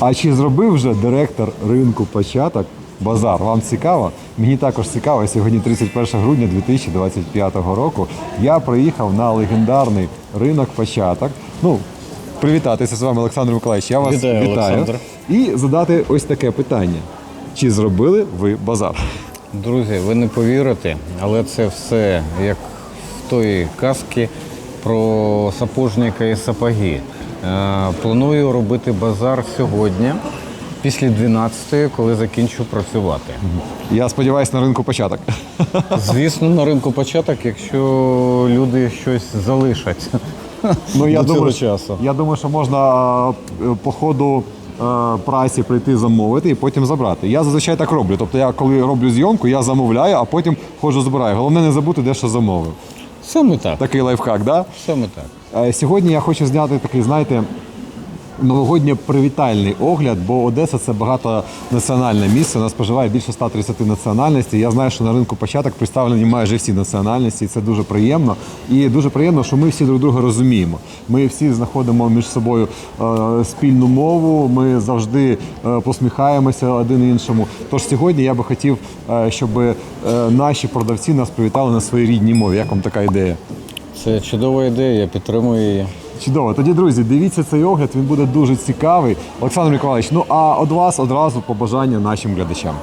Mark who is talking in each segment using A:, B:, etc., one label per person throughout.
A: А чи зробив вже директор ринку початок базар? Вам цікаво? Мені також цікаво. Сьогодні 31 грудня 2025 року. Я приїхав на легендарний ринок початок. Ну, привітатися з вами, Олександр Миколаївич. Я вас
B: Вітаю, Олександр.
A: І задати ось таке питання: чи зробили ви базар?
B: Друзі, ви не повірите, але це все як в тої казки про сапожника і сапоги. Е, Планую робити базар сьогодні, після 12-ї, коли закінчу працювати.
A: Я сподіваюся на ринку початок.
B: Звісно, на ринку початок, якщо люди щось залишать.
A: Ну, я
B: До цього
A: думаю,
B: часу.
A: Я думаю, що можна е, по ходу е, праці прийти замовити і потім забрати. Я зазвичай так роблю. Тобто я коли роблю зйомку, я замовляю, а потім ходжу збираю. Головне не забути, де що замовив.
B: Саме так.
A: Такий лайфхак, да?
B: Саме так.
A: Е, Сьогодні я хочу зняти такий, знаєте, новогодньо привітальний огляд, бо Одеса це багатонаціональне місце. Нас споживає більше 130 національностей. Я знаю, що на ринку початок представлені майже всі національності, і це дуже приємно. І дуже приємно, що ми всі друг друга розуміємо. Ми всі знаходимо між собою е, спільну мову. Ми завжди е, посміхаємося один іншому. Тож сьогодні я би хотів, щоб наші продавці нас привітали на своїй рідній мові. Як вам така ідея?
B: Це чудова ідея, я підтримую її.
A: Чудово. Тоді, друзі, дивіться цей огляд, він буде дуже цікавий. Олександр Миколаївич, ну а від вас одразу побажання нашим глядачам.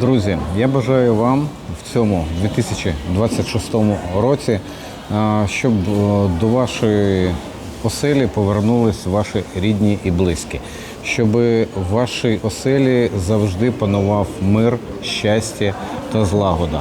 B: Друзі, я бажаю вам в цьому 2026 році, е, щоб е, до вашої оселі повернулись ваші рідні і близькі, щоб в вашій оселі завжди панував мир, щастя та злагода.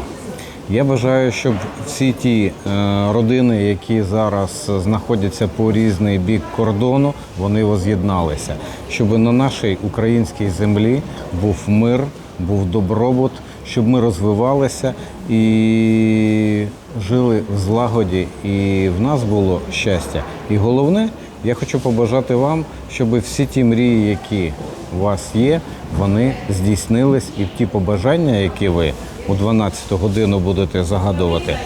B: Я бажаю, щоб всі ті е, родини, які зараз знаходяться по різний бік кордону, вони воз'єдналися, щоб на нашій українській землі був мир, був добробут, щоб ми розвивалися і жили в злагоді, і в нас було щастя. І головне, я хочу побажати вам, щоб всі ті мрії, які у вас є, вони здійснились, і ті побажання, які ви у 12 годину будете загадувати,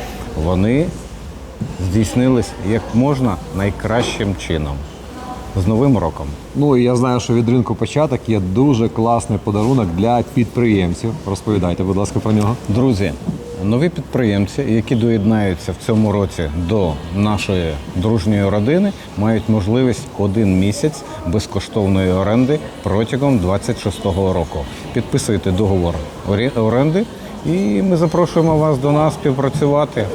B: вони здійснились як можна найкращим чином. З Новим роком!
A: Ну і я знаю, що від ринку початок є дуже класний подарунок для підприємців. Розповідайте, будь ласка, про нього.
B: Друзі, нові підприємці, які доєднаються в цьому році до нашої дружньої родини, мають можливість один місяць безкоштовної оренди протягом 26-го року. Підписуйте договор орі- оренди, і ми запрошуємо вас до нас співпрацювати.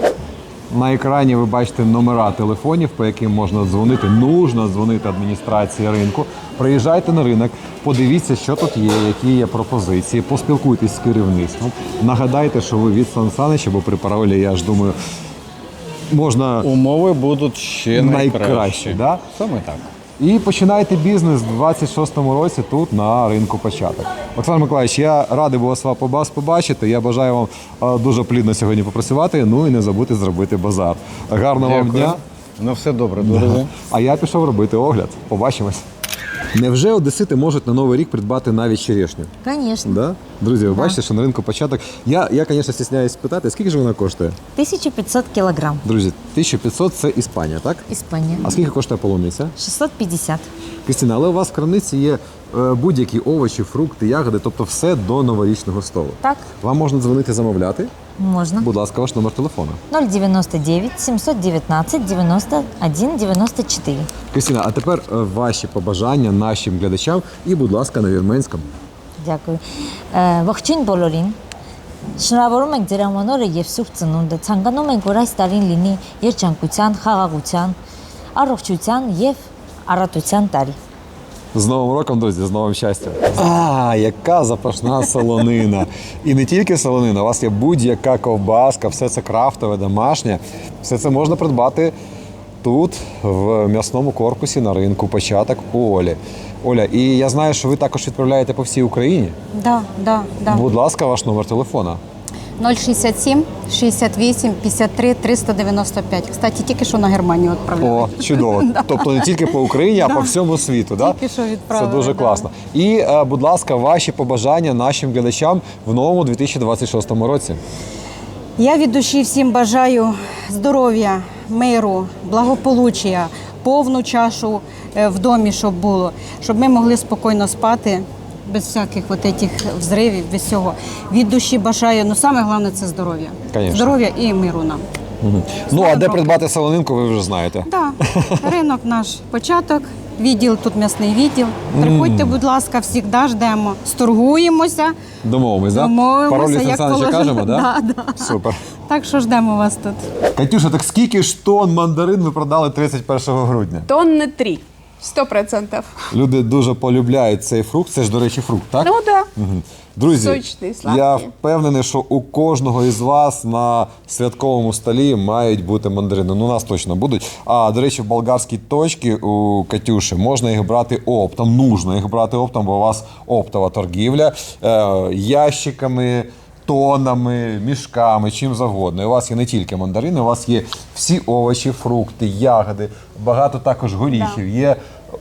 A: На екрані ви бачите номера телефонів, по яким можна дзвонити. Нужно дзвонити адміністрації ринку. Приїжджайте на ринок, подивіться, що тут є, які є пропозиції, поспілкуйтесь з керівництвом. Нагадайте, що ви від Сан Санича, бо при паролі, я ж думаю, можна
B: Умови будуть ще
A: Найкращі,
B: найкращі.
A: да?
B: Саме так.
A: І починайте бізнес в 26-му році тут на ринку початок. Олександр Миколаївич, я радий був вас вас побачити. Я бажаю вам дуже плідно сьогодні попрацювати. Ну і не забути зробити базар. Гарного вам дня.
B: На все добре, друзі.
A: А я пішов робити огляд. Побачимось. Невже одесити можуть на новий рік придбати навіть черешню?
C: Конечно.
A: Да? Друзі, ви бачите, що на ринку початок. Я, я, звісно, стісняюсь спитати, скільки ж вона коштує?
C: 1500 килограмм.
A: Друзі, 1500 це Іспанія, так?
C: Испания.
A: А скільки коштує полуниця?
C: 650.
A: Кристина, але у вас в крамниці є е, будь-які овочі, фрукти, ягоди, тобто все до новорічного столу.
C: Так,
A: Вам можна дзвонити замовляти.
C: Можна.
A: Будь ласка, ваш номер телефону.
C: 099 719 91 94.
A: Кристина, а тепер е, ваші побажання нашим глядачам і, будь ласка, на вірменському.
C: Дякую. Е, Ողջույն բոլորին։ Շնորհավորում ենք ձեր ամանորը եւ սուրբ ծնունդը։ Ցանկանում ենք, որ այս տարին լինի երջանկության, խաղաղության, առողջության եւ առատության տարի։
A: з Новим роком, друзі, з новим щастям. А, яка запашна солонина. І не тільки солонина, у вас є будь-яка ковбаска, все це крафтове, домашнє. Все це можна придбати тут, в м'ясному корпусі на ринку початок у Олі. Оля, і я знаю, що ви також відправляєте по всій Україні.
D: Да, да, да.
A: Будь ласка, ваш номер телефона.
D: 067 68 53 395. Кстати, тільки що на Германію відправляли.
A: О, чудово. Тобто не тільки по Україні, а по всьому світу. Да?
D: Тільки що
A: Це
D: відправили,
A: дуже
D: да.
A: класно. І, е, будь ласка, ваші побажання нашим глядачам в новому 2026 році.
D: Я від душі всім бажаю здоров'я, миру, благополуччя, повну чашу е, в домі, щоб було, щоб ми могли спокійно спати. Без всяких от этих взривів, без всього. Від душі бажаю. Ну саме головне це здоров'я.
A: Конечно.
D: Здоров'я і миру нам.
A: Ну а де
D: роки.
A: придбати солонинку, ви вже знаєте.
D: Да. Ринок наш початок, відділ тут м'ясний відділ. Приходьте, будь ласка, завжди ждемо. Сторгуємося,
A: Домовимось, так?
D: домовимося,
A: Пароль від
D: як
A: Сан
D: положено.
A: кажемо, так?
D: Да, да.
A: Супер.
D: Так що ждемо вас тут.
A: Катюша, так скільки ж тонн мандарин ви продали 31 грудня?
E: Тонны три. Сто процентов.
A: Люди дуже полюбляють цей фрукт. Це ж, до речі, фрукт, так?
E: Ну да.
A: Друзі,
E: Сочний,
A: я впевнений, що у кожного із вас на святковому столі мають бути мандарини. Ну, у нас точно будуть. А до речі, в болгарській точці у Катюші можна їх брати оптом. Нужно їх брати оптом, бо у вас оптова торгівля е, ящиками. Тонами, мішками, чим завгодно. І у вас є не тільки мандарини, у вас є всі овочі, фрукти, ягоди, багато також горіхів, є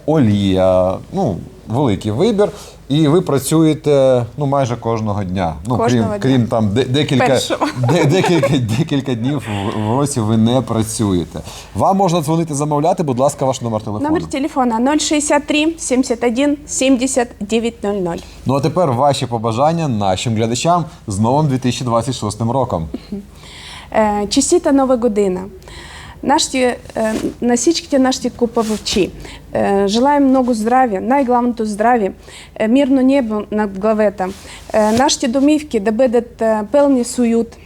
A: олія, ну, великий вибір. І ви працюєте ну, майже кожного дня. Ну,
E: Кожного
A: крім,
E: дня.
A: крім там де, декілька, де, декілька, декілька днів в, році ви не працюєте. Вам можна дзвонити, замовляти, будь ласка, ваш номер телефону.
E: Номер телефона 063 71 70 900.
A: Ну а тепер ваші побажання нашим глядачам з новим 2026 роком.
E: Е, Чистіта Нова година. Нашті, е, на всичките нашите куповичі. Е, Желаем много здравия, най-главното здравие, е, мирно небо над главета. Е, Нашите домівки да бъдат е, пълни с уют,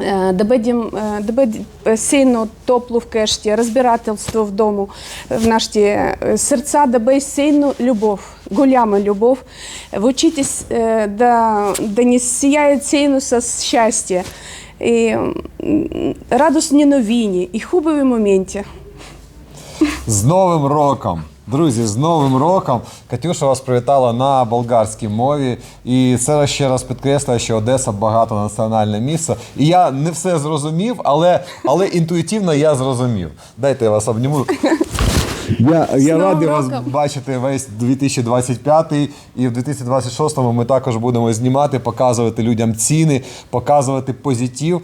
E: е, да, бъдем, е, да бъде е, сильно топло вкъщи, разбирателство в дому, в нашите е, сърца да бъде сильно любов, голяма любов, в очите с- е, да, да ни сияят сильно с щастя. І радісні новини, і хубаві моменти.
A: З Новим роком! Друзі, з Новим роком Катюша вас привітала на болгарській мові. І це ще раз підкреслює, що Одеса багатонаціональне місто. І я не все зрозумів, але, але інтуїтивно я зрозумів. Дайте я вас обніму. Я, я
E: Новим
A: радий вас
E: роком!
A: бачити весь 2025 і в 2026 ми також будемо знімати, показувати людям ціни, показувати позитив, е,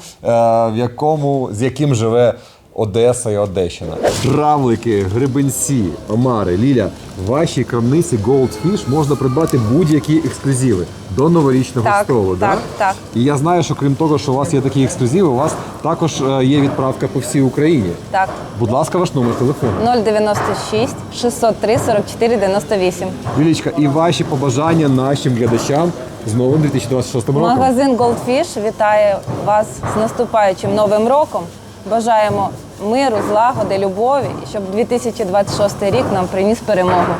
A: в якому з яким живе Одеса і Одещина. Травлики, гребенці, омари, Ліля, в вашій крамниці Goldfish можна придбати будь-які ексклюзиви до новорічного
F: Так,
A: столу.
F: так,
A: да?
F: так.
A: І я знаю, що крім того, що у вас є такі ексклюзиви, у вас також е, є відправка по всій Україні.
F: Так,
A: Будь ласка, ваш номер телефону.
F: 096 603 44 98.
A: Юлічка, і ваші побажання нашим глядачам з новим 2026 роком.
F: Магазин Goldfish вітає вас з наступаючим новим роком. Бажаємо миру, злагоди, любові, щоб 2026 рік нам приніс перемогу.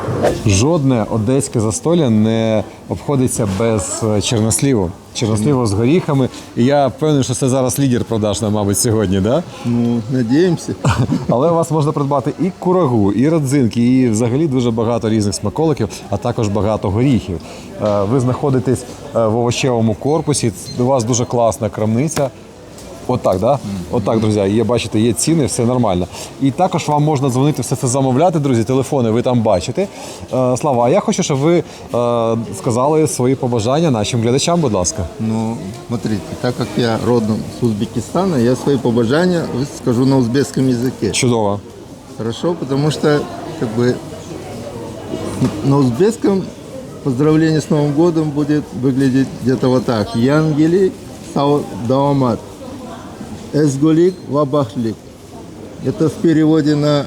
A: Жодне одеське застолля не обходиться без е, чорносліву. Чорносліву з горіхами. І я впевнений, що це зараз лідер продаж, нам, мабуть, сьогодні, да?
G: Ну, надеемся.
A: Але у вас можна придбати і курагу, і родзинки, і взагалі дуже багато різних смаколиків, а також багато горіхів. Е, Ви знаходитесь е, в овочевому корпусі. У вас дуже класна крамниця. Отак, да? Отак, друзі, є, бачите, є ціни, все нормально. І також вам можна дзвонити, все це замовляти, друзі. Телефони ви там бачите. Е, Слава, а я хочу, щоб ви е, сказали свої побажання нашим глядачам, будь ласка.
G: Ну, смотрите, так как я родом с Узбекистана, я свои побожания скажу на узбекском языке.
A: Чудово.
G: Хорошо, потому что как бы на узбекском поздравление с Новым годом будет выглядеть где-то вот так. Янгели сау даамат. Эсголик вабахлик. Это в переводе на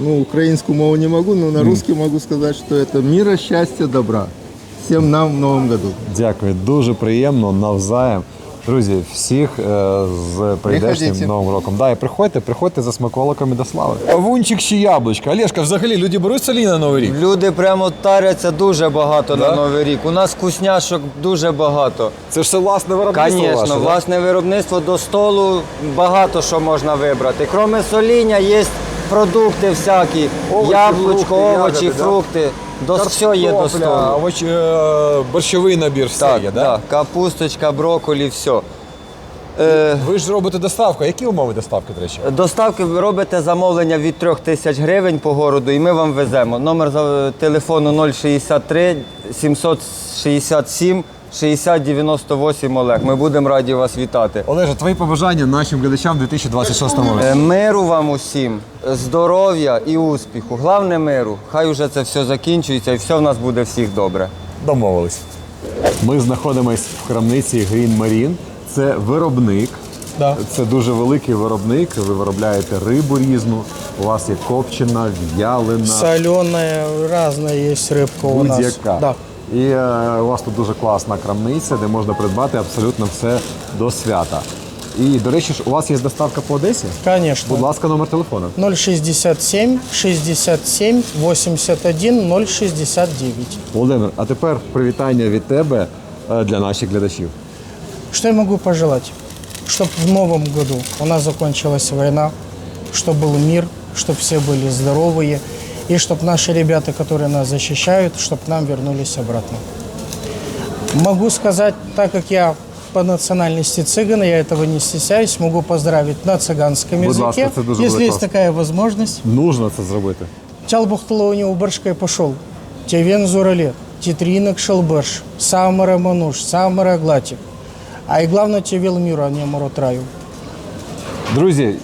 G: ну, украинскую мову не могу, но на русский могу сказать, что это мира, счастья, добра. Всем нам в Новом году.
A: Дякую, дуже приємно навзаєм. Друзі, всіх е, з прийдешнім новим роком. Да, і приходьте, приходьте за смаколиками до слави. Вунчик чи яблучка. Олешка, взагалі люди беруть солі на новий рік.
H: Люди прямо таряться дуже багато
A: Да?
H: на Новий рік. У нас вкусняшок дуже багато.
A: Це ж все власне виробництво
H: Звісно, власне виробництво до столу багато що можна вибрати. Кроме соління, є продукти всякі,
A: Овочі,
H: яблучко,
A: фрукти,
H: овочі,
A: ягоди, да?
H: До все є до столу.
A: овоч- е, борщовий набір, все
H: Так,
A: є, да?
H: да. Капусточка, брокколі, все. Е,
A: Ви ж робите доставку. Які умови доставки, до речі?
H: Доставки ви робите замовлення від 3 тисяч гривень по городу, і ми вам веземо. Номер за- телефону 063 767 6098 Олег. Ми будемо раді вас вітати.
A: Олеже, твої побажання нашим глядачам у 2026 році.
H: Е, Миру вам усім, здоров'я і успіху. Головне миру. Хай уже це все закінчується і все в нас буде всіх добре.
A: Домовились. Ми знаходимось в крамниці Green Marine. Це виробник.
I: Да.
A: Це дуже великий виробник. Ви виробляєте рибу різну. У вас є копчена, в'ялена,
I: Соленая, разная есть рыбка у нас.
A: будь-яка.
I: Да.
A: І е, у вас тут дуже класна крамниця, де можна придбати абсолютно все до свята. І, до речі, ж, у вас є доставка по Одесі?
I: Конечно.
A: Будь ласка, номер телефону.
I: 067 67 81 069.
A: Володимир, а тепер привітання від тебе е, для наших глядачів.
I: Что я могу пожелать? Чтобы в новом году у нас закончилась война, чтобы был мир, чтобы все были здоровые, и чтобы наши ребята, которые нас защищают, чтобы к нам вернулись обратно. Могу сказать, так как я по национальности цыган, я этого не стесняюсь, могу поздравить на цыганском
A: Будь
I: языке,
A: ласка, это дуже
I: если
A: буде
I: есть
A: класно.
I: такая возможность.
A: Нужно це зробити.
I: Чалбухтала у него баршкой пошел. Тевен зуралет, титринок шелберш, самара мануш, самара глатик. А и главное, тевел мира, а не морот раю.
A: Друзі,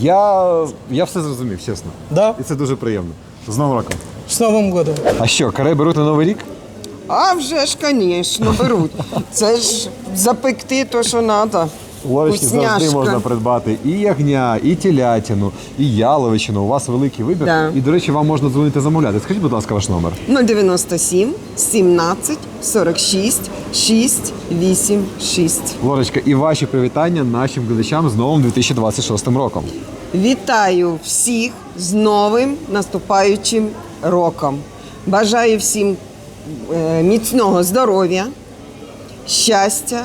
A: я, я все зрозумів, чесно.
I: Да,
A: І це дуже приємно. З Новим роком.
I: с Новым годом.
A: А що, каре беруть на Новий рік?
J: А вже ж, звісно, беруть. Це ж запекти то, що треба.
A: Лорочки завжди можна придбати і ягня, і телятину, і яловичину. У вас великий вибір.
J: Да.
A: І, до речі, вам можна дзвонити замовляти. Скажіть, будь ласка, ваш номер.
J: 097 17 46 6 8 6.
A: Лорочка, і ваші привітання нашим глядачам з новим 2026 роком.
J: Вітаю всіх з новим наступаючим роком. Бажаю всім е, міцного здоров'я, щастя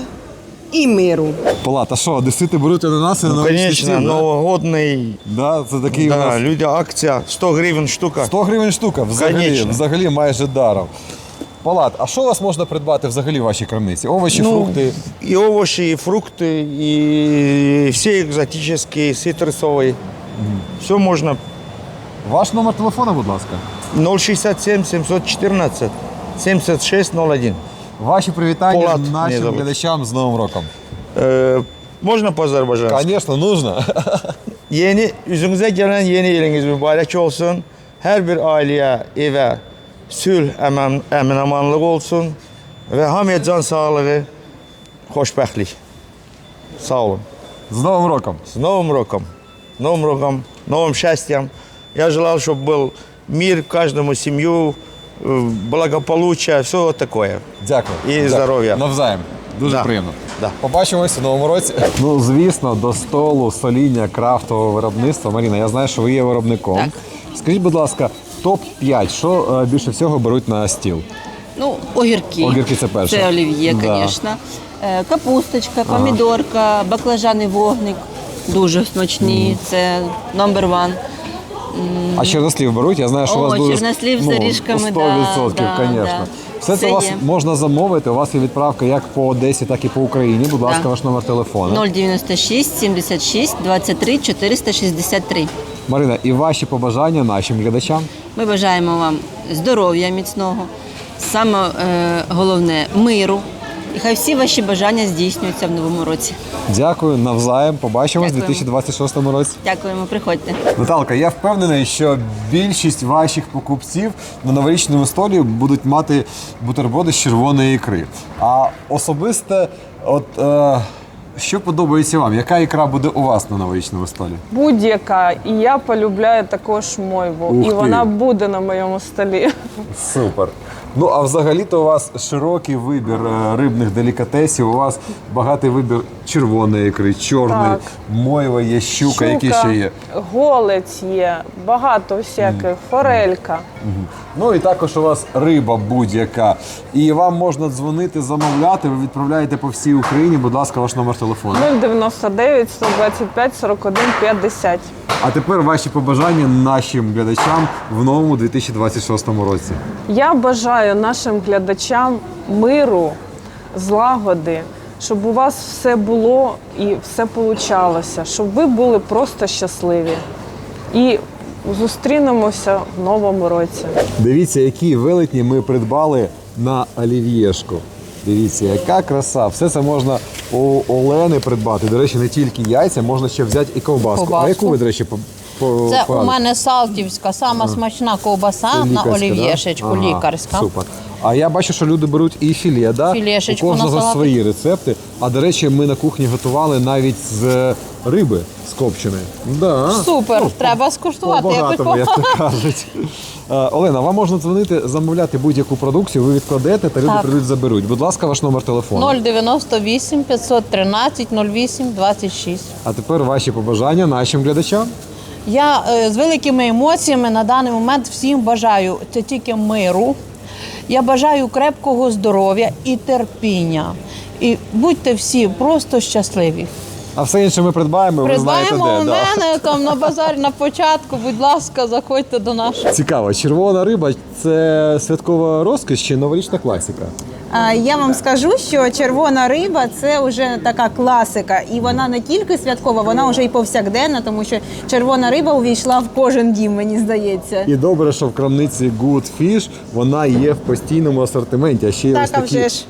J: і миру.
A: Палат, а що, одесити беруть ананasi на
K: Ну, конечно, новогодний.
A: Да, це такий у нас
K: люди, акція 100 гривень штука.
A: 100 гривень штука, взагалі,
K: Конечно.
A: взагалі майже даром. Палат, а що у вас можна придбати взагалі в вашій крамниці? Овочі,
K: Ну,
A: фрукти.
K: І овочі, і фрукти, і всі екзотичні, цитрусові. Все можна.
A: Ваш номер телефону, будь ласка.
K: 067 714 7601.
A: Ваші привітання
K: Полат, не
A: нашим
K: забудь.
A: глядачам з Новим роком.
K: Ee, можна по Azerbaycanski?
A: Звісно, нужно.
K: Yeni, yüzünüze gelen yeni iliniz mübarek olsun. Her bir aileye, eve sülh, emin, emin amanlık olsun. Ve hamıya can sağlığı, xoşbəxtlik. Sağ olun.
A: З Новим роком.
K: С Новым роком, Новым роком, новым счастьем. Я желал, чтобы был мир каждому семью, э, благополучие, все вот такое.
A: Дякую.
K: І
A: Дякую.
K: здоров'я.
A: Навзаєм. Дуже
K: Да.
A: приємно.
K: Да.
A: Побачимося в новому році. Ну, звісно, до столу соління крафтового виробництва. Маріна, я знаю, що ви є виробником.
L: Так.
A: Скажіть, будь ласка, топ-5, що е, більше всього беруть на стіл?
L: Ну, огірки.
A: Огірки це перше.
L: Це олів'є,
A: Да.
L: звісно. Е, Капусточка, помідорка, баклажаний вогник. Дуже смачні. Це номер ван.
A: А чорнослів беруть? Я знаю, що у
L: О,
A: вас дуже
L: чорнослів з орішками,
A: 100%,
L: да, да,
A: звісно.
L: да.
A: Все це у вас
L: є.
A: можна замовити. У вас є відправка як по Одесі, так і по Україні. Будь ласка,
L: Да.
A: ваш номер телефону.
L: 096 76 23 463.
A: Марина, і ваші побажання нашим глядачам.
L: Ми бажаємо вам здоров'я міцного, саме е, головне миру. І хай всі ваші бажання здійснюються в новому році.
A: Дякую, навзаєм. Побачимось у 2026 році.
L: Дякуємо, приходьте.
A: Наталка, я впевнений, що більшість ваших покупців на новорічному столі будуть мати бутерброди з червоної ікри. А особисте, от е, що подобається вам? Яка ікра буде у вас на новорічному столі?
M: Будь-яка, і я полюбляю також мойву,
A: Ух
M: і
A: ти.
M: вона буде на моєму столі.
A: Супер. Ну а взагалі-то у вас широкий вибір е, рибних делікатесів. У вас багатий вибір червоної ікри, чорної, мойва є, щука, які ще є.
M: голець є, багато всяких, форелька.
A: Ну і також у вас риба будь-яка. І вам можна дзвонити, замовляти. Ви відправляєте по всій Україні. Будь ласка, ваш номер телефону.
M: 099 125 41 50.
A: А тепер ваші побажання нашим глядачам в новому 2026 році.
M: Я бажаю нашим глядачам миру, злагоди, щоб у вас все було і все получалося, щоб ви були просто щасливі. І зустрінемося в новому році.
A: Дивіться, які велетні ми придбали на олів'єшку. Дивіться, яка краса. Все це можна у Олени придбати. До речі, не тільки яйця, можна ще взяти і ковбаску. А яку ви, до речі, по, по
N: Це у
A: порадите?
N: мене салтівська, сама смачна ковбаса
A: Це
N: на
A: лікарська,
N: олів'єшечку,
A: да? Ага,
N: лікарська.
A: Супер. А я бачу, що люди беруть і філе, да?
N: Філешечку
A: у кожного
N: на салатик.
A: свої рецепти. А до речі, ми на кухні готували навіть з риби скопченої. Да.
N: Супер,
A: Ну,
N: треба скуштувати.
A: По-багатому, як то кажуть. Е, Олена, вам можна дзвонити, замовляти будь-яку продукцію, ви відкладете та люди
N: Так.
A: прийдуть заберуть. Будь ласка, ваш номер телефону.
N: 098 513 08 26.
A: А тепер ваші побажання нашим глядачам.
N: Я е, з великими емоціями на даний момент всім бажаю це тільки миру. Я бажаю крепкого здоров'я і терпіння. І будьте всі просто щасливі.
A: А все інше ми придбаємо, ви
N: Придбаємо
A: знаєте
N: у
A: де. да.
N: мене там на базарі на початку. Будь ласка, заходьте до нас.
A: Цікаво, червона риба це святкова розкіш чи новорічна класика?
D: А, Я вам скажу, що червона риба це вже така класика, і вона не тільки святкова, вона вже і повсякденна, тому що червона риба увійшла в кожен дім, мені здається.
A: І добре, що в крамниці Good Fish вона є в постійному асортименті. А ще є
D: Так,
A: ось
D: а
A: такі
D: вже ж.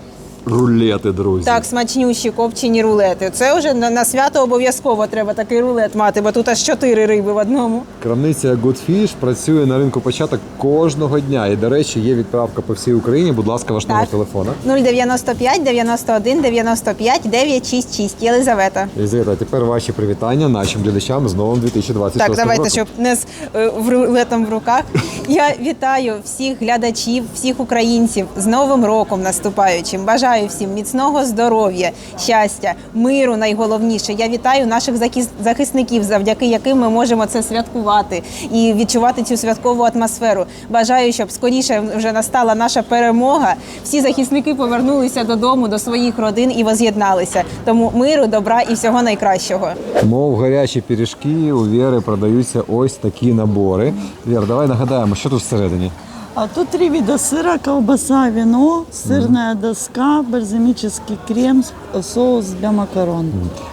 A: Рулети, друзі.
D: Так, смачнющі копчені рулети. Це вже на, на свято обов'язково треба такий рулет мати, бо тут аж чотири риби в одному.
A: Крамниця Good Fish працює на ринку початок кожного дня. І, до речі, є відправка по всій Україні. Будь ласка, ваш номер телефона.
D: 095 91 95 966. Єлизавета.
A: Єлизавета, а тепер ваші привітання нашим глядачам з новим 2026
D: Так, давайте,
A: роком.
D: щоб не з е, в рулетом в руках. Я вітаю всіх глядачів, всіх українців з Новим роком наступаючим. Бажаю всім міцного здоров'я, щастя, миру. Найголовніше. Я вітаю наших захис- захисників, завдяки яким ми можемо це святкувати і відчувати цю святкову атмосферу. Бажаю, щоб скоріше вже настала наша перемога. Всі захисники повернулися додому, до своїх родин і воз'єдналися. Тому миру, добра і всього найкращого.
A: Мов гарячі пиріжки, у Віри продаються ось такі набори. Вір, давай нагадаємо, що тут всередині.
O: А тут три вида сыра, колбаса, вино, сырная доска, бальзамический крем, соус для макарон.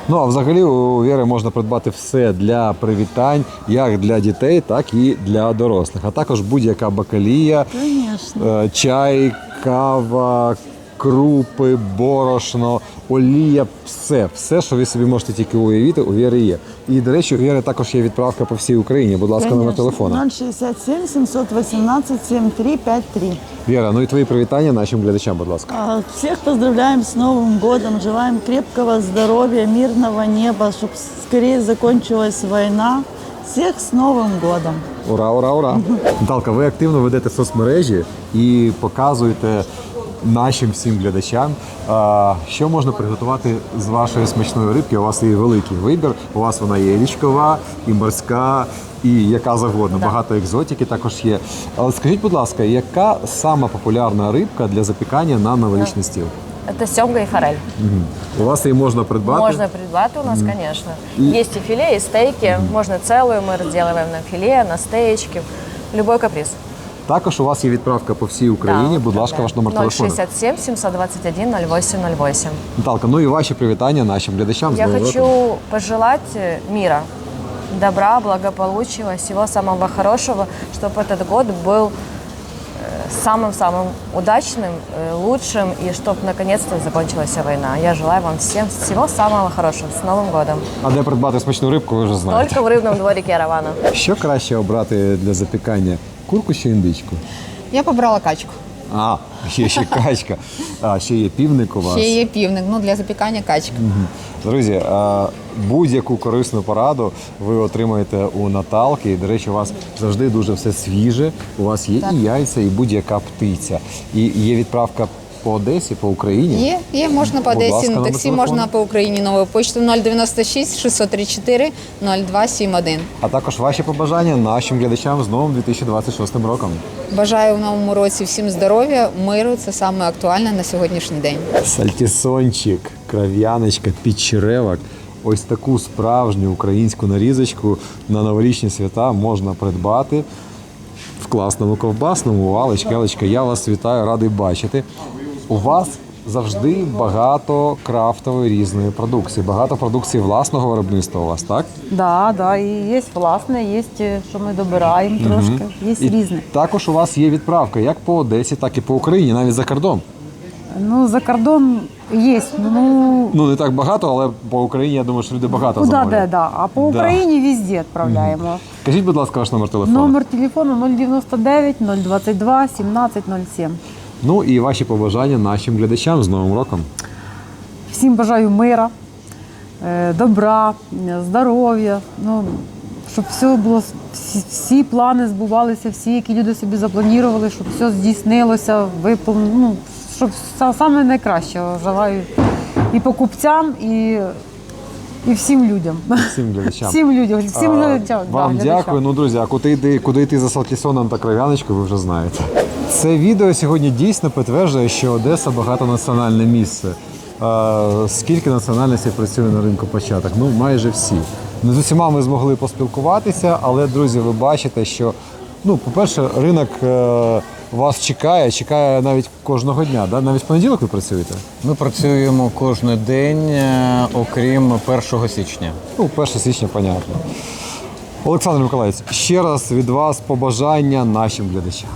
A: Ну а взагалі у Віри можна придбати все для привітань, як для дітей, так і для дорослих. А також будь-яка бакалія,
O: Конечно.
A: е, чай, кава, крупи, борошно, олія, все, все, що ви собі можете тільки уявити, у Віри є. І, до речі, у Віри також є відправка по всій Україні. Будь ласка, номер телефону.
O: 067 718 7353.
A: Віра, ну і твої привітання нашим глядачам, будь ласка.
O: А, Всех поздравляем с Новым годом, желаем крепкого здоровья, мирного неба, чтобы скорее закончилась война. Всех с Новым годом!
A: Ура, ура, ура! Наталка, ви активно ведете соцмережі і показуєте нашим всім глядачам, а, що можна приготувати з вашої смачної рибки. У вас є великий вибір. У вас вона є і річкова, і морська, і яка завгодно. Багато екзотики також є. Але скажіть, будь ласка, яка сама популярна рибка для запікання на новорічний стіл?
P: Это семга и форель.
A: Мгм. У вас її можна придбати?
P: Можно придбать у нас,
A: Мгм.
P: конечно.
A: И-
P: Есть и филе, и стейки. Можно целую мы разделываем на филе, на стеечки. Любой каприз.
A: Також у вас є відправка по всій Україні. Будь ласка, ваш номер телефону.
P: 067 721 0808.
A: Наталка, ну і ваші привітання нашим глядачам. з
P: Я
A: Новим
P: хочу
A: роком.
P: пожелать э, мира, добра, благополучия, всего самого хорошего, чтобы этот год был э, самым-самым удачным, э, лучшим, и чтобы наконец-то закончилась война. Я желаю вам всем всего самого хорошего. С Новым годом!
A: А де придбати смачну рибку, ви вже знаєте.
P: Только в рыбном дворике Равана.
A: Що краще обрати для запікання? Курку чи індичку?
Q: Я побрала качку.
A: А, є ще качка. А, ще є півник у вас.
Q: Ще є півник, ну для запікання качка.
A: Мгм. Друзі, будь-яку корисну пораду ви отримаєте у Наталки. І, до речі, у вас завжди дуже все свіже. У вас є
Q: Так.
A: і яйця, і будь-яка птиця. І є відправка по Одесі, по Україні.
Q: Є, є, можна по
A: Будь
Q: Одесі,
A: ласка,
Q: на
A: номер
Q: таксі
A: телефону.
Q: можна по Україні новою почтою 096 634 0271.
A: А також ваші побажання нашим глядачам з новим 2026 роком.
Q: Бажаю в новому році всім здоров'я, миру. Це саме актуальне на сьогоднішній день.
A: Сальтісончик, кров'яночка, підчеревок. Ось таку справжню українську нарізочку на новорічні свята можна придбати в класному ковбасному. Алечка, Алечка, я вас вітаю, радий бачити. У вас завжди багато крафтової різної продукції, багато продукції власного виробництва у вас, так?
R: Да, да, і є власне, є, що ми добираємо трошки. Є
A: І
R: різне.
A: Також у вас є відправка як по Одесі, так і по Україні, навіть за кордон.
R: Ну, за кордон есть, ну,
A: Ну не так багато, але по Україні я думаю, що люди багато
R: куда,
A: замовляють.
R: да, да. А по
A: Да.
R: Україні везде відправляємо.
A: Кажіть, будь ласка, ваш номер телефону.
R: Номер телефону 099 022 1707.
A: Ну і ваші побажання нашим глядачам з Новим роком.
R: Всім бажаю мира, е, добра, здоров'я. Ну, щоб все було, всі, всі плани збувалися, всі, які люди собі запланували, щоб все здійснилося, виповнено. Ну, щоб са- саме найкраще желаю і покупцям, і, і всім людям.
A: Всім глядачам.
R: Всім людям, всім глядачам. да,
A: Вам
R: глядачам.
A: дякую. Ну, друзі, а куди йти, куди йти за салкісоном та кров'яночкою, ви вже знаєте. Це відео сьогодні дійсно підтверджує, що Одеса багатонаціональне місце. А, скільки національностей працює на ринку початок? Ну, майже всі. Не з усіма ми змогли поспілкуватися, але, друзі, ви бачите, що, ну, по-перше, ринок е, вас чекає, чекає навіть кожного дня. Да? Навіть в понеділок ви працюєте?
B: Ми працюємо кожен день, е, окрім 1 січня.
A: Ну, 1 січня, понятно. Олександр Миколаївич, ще раз від вас побажання нашим глядачам.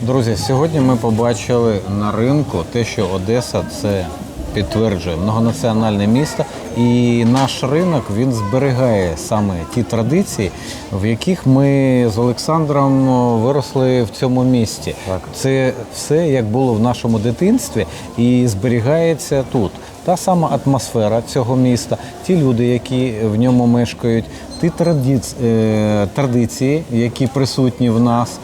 B: Друзі, сьогодні ми побачили на ринку те, що Одеса це підтверджує многонаціональне місто, і наш ринок він зберігає саме ті традиції, в яких ми з Олександром виросли в цьому місті. Це все як було в нашому дитинстві і зберігається тут. Та сама атмосфера цього міста, ті люди, які в ньому мешкають, ті е, традиції, які присутні в нас.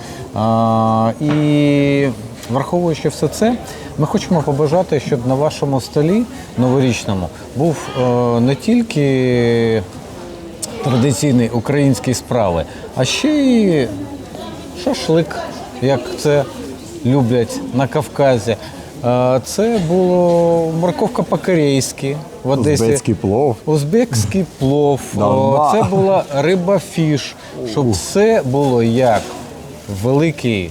B: І враховуючи все це, ми хочемо побажати, щоб на вашому столі новорічному був е, не тільки традиційний український справи, а ще й шашлик, як це люблять на Кавказі. Е, Це було морковка по-корейськи в Одесі.
A: Узбецький плов.
B: Узбекський плов. Це була риба фіш. Щоб все було як в великій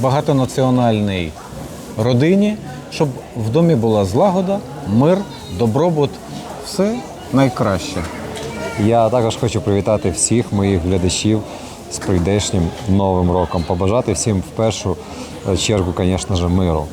B: багатонаціональній родині, щоб в домі була злагода, мир, добробут, все найкраще.
A: Я також хочу привітати всіх моїх глядачів з прийдешнім новим роком. Побажати всім в першу чергу, звісно ж, миру.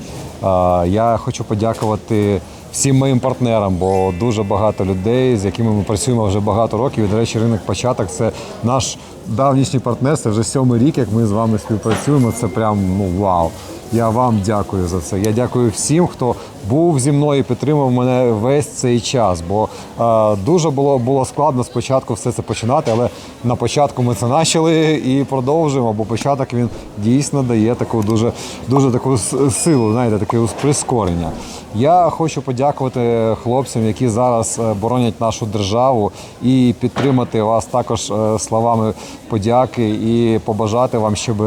A: Я хочу подякувати всім моїм партнерам, бо дуже багато людей, з якими ми працюємо вже багато років. І, до речі, ринок початок це наш давнішній партнер. Це вже сьомий рік, як ми з вами співпрацюємо. Це прям ну вау. Я вам дякую за це. Я дякую всім, хто був зі мною і підтримав мене весь цей час. Бо е, дуже було, було складно спочатку все це починати, але на початку ми це почали і продовжуємо. Бо початок він дійсно дає таку дуже, дуже таку силу, знаєте, таке прискорення. Я хочу подякувати хлопцям, які зараз е, боронять нашу державу, і підтримати вас також е, словами подяки і побажати вам, щоб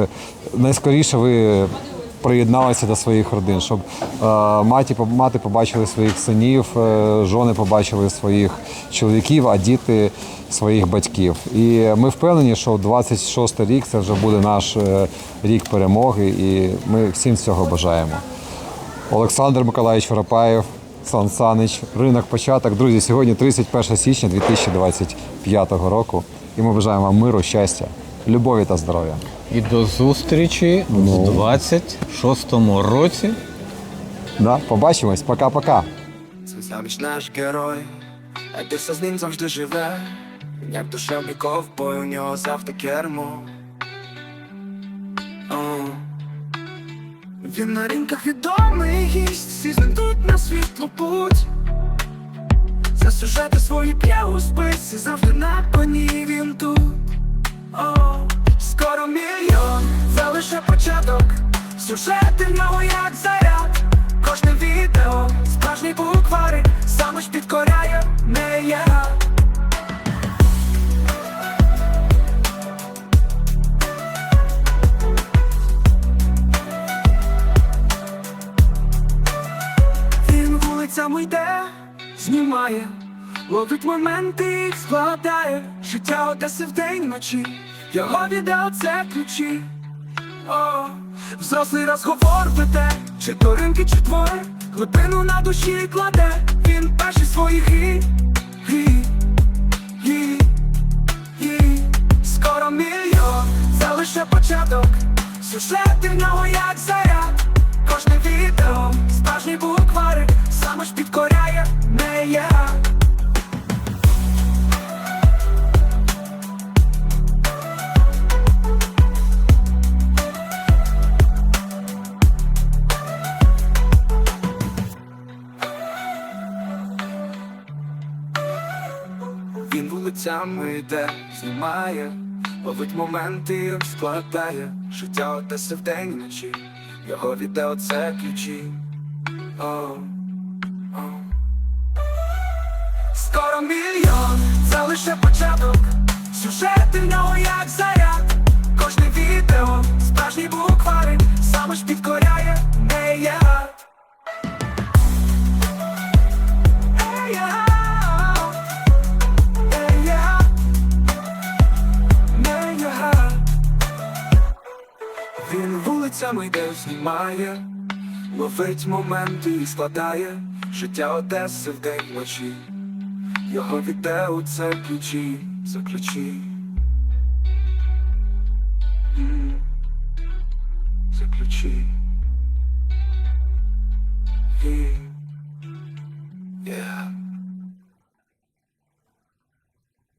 A: найскоріше ви приєдналися до своїх родин, щоб е, маті, мати побачили своїх синів, е, жони побачили своїх чоловіків, а діти своїх батьків. І ми впевнені, що 26 рік це вже буде наш е, рік перемоги, і ми всім цього бажаємо. Олександр Миколаївич Воропаєв, Сан Санич, ринок початок. Друзі, сьогодні 31 січня 2025 року. І ми бажаємо вам миру, щастя, любові та здоров'я.
B: І до зустрічі в 26-му році.
A: Да, побачимось, пока-пока.
S: Це заміж наш герой, а ти все з ним завжди живе, як душевний ковбой, у нього завжди кермо. Він на ринках відомий гість, всі з ним тут на світлу путь. За сюжети свої п'є у списі, завжди на коні він тут. О, скоро мільйон, це лише початок. Сюжети в нього як заряд. Кожне відео, справжній буквари, саме ж підкоряє, не є. Він вулицями йде, знімає, ловить моменти і складає життя Одеси вдень вночі, його відео це ключі, взрослий розговор веде, чи то ринки, чи твори, глибину на душі кладе, він перший своїх і, скоро мільйон, це лише початок, сюжети в нього як заряд, кожне відео, справжній букварик, саме ж підкоряє не я. Вулицями йде, знімає, ловить моменти, складає життя Одеси вдень вночі, його відео це ключі. О, о. Скоро мільйон, це лише початок. Сюжети в нього як заряд. Кожне відео, справжній букварик, саме ж підкоряє вулицями, де знімає, ловить моменти і складає життя Одеси в день вночі. Його відео це ключі за ключі. За. Yeah.